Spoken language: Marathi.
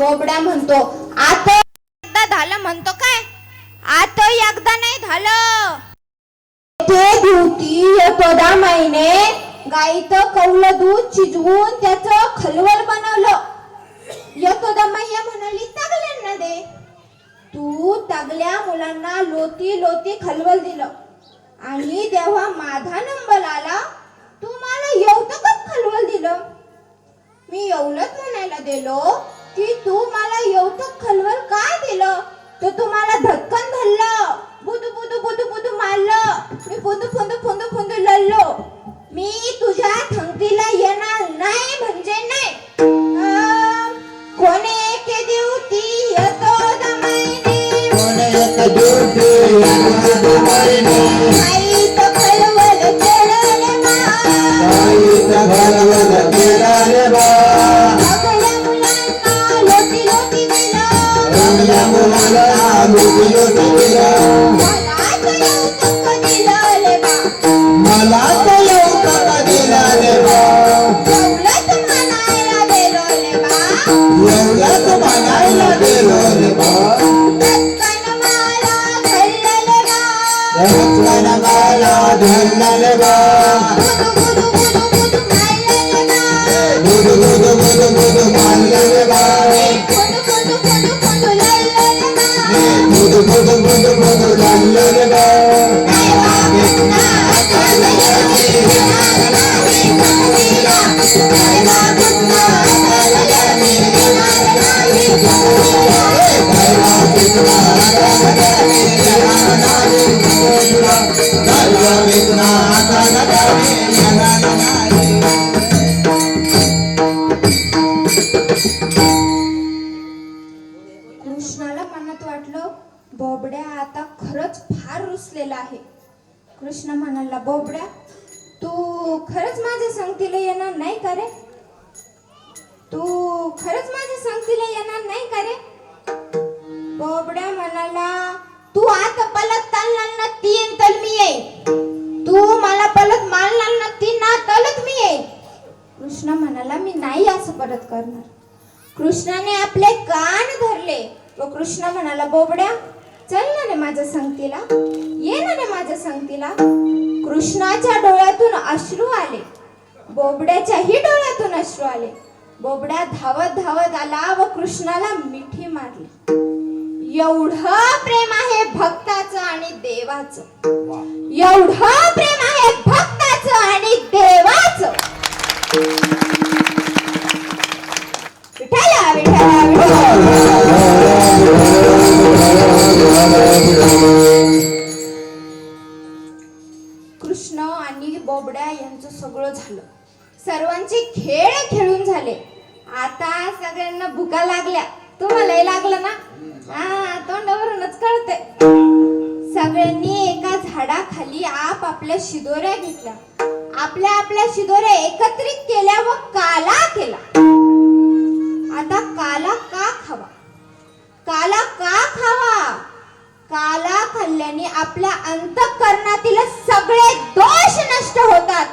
बोबड्या म्हणतो आता एकदा झालं म्हणतो काय? आता एकदा नाही झालं. ते दिवटी यशोदा माईने गाईचं कौलं दूध शिजवून त्याचं खलवल बनवलं. यशोदा माई या म्हणाली तागल्यांना दे. तू तागल्या मुलांना लोती लोती खलवल दिलं. आणि जेव्हा माझा नंबर आला तू मला एवढं खलवल दिलं. मी एवढंच म्हणायला की तू मला एवढं खलवल काय दिलं? तर तुम्हाला दिलं मला लढलं रे बा. कृष्णाला बोबड्या आता खरंच फार रुसलेला आहे. कृष्ण म्हणाला बोबड्या तू खरंच माझ्या संगतीला येणार नाही का रे? तू खरंच माझ्या संगतीला येणार नाही का रे? बोबड्या म्हणाला तू आता पलत चालणार ना तीन तर मी येईन तू मला पलत मारणार ना तीन ना तलत मी येईन कृष्ण म्हणाला मी नाही असं परत करणार. कृष्णाने आपले कान धरले. व कृष्ण म्हणाला बोबड्या चल ना रे माझ्या संगतीला ये ना रे माझ्या संगतीला. कृष्णाच्या डोळ्यातून अश्रू आले. बोबड्याच्याही डोळ्यातून अश्रू आले. बोबड्या धावत धावत आला व कृष्णाला मिठी मारली. एवढं प्रेम आहे भक्ताचं आणि देवाचं. एवढं प्रेम आहे भक्ताचं आणि देवाचं. विठाला विठाला कृष्ण आणि बोबड्या यांचं सगळं झालं. सर्वांचे खेळ खेळून झाले. आता सगळ्यांना भुका लागल्या. तुम्हालाही लागलं ना? हा तोंडावरूनच कळते सगळ्यांनी एका झाडाखाली आप आपल्या शिदोऱ्या घेतल्या. आपल्या आपल्या शिदोऱ्या एकत्रित केल्या व काला खाल्ल्याने आपल्या अंतकरणातील सगळे दोष नष्ट होतात.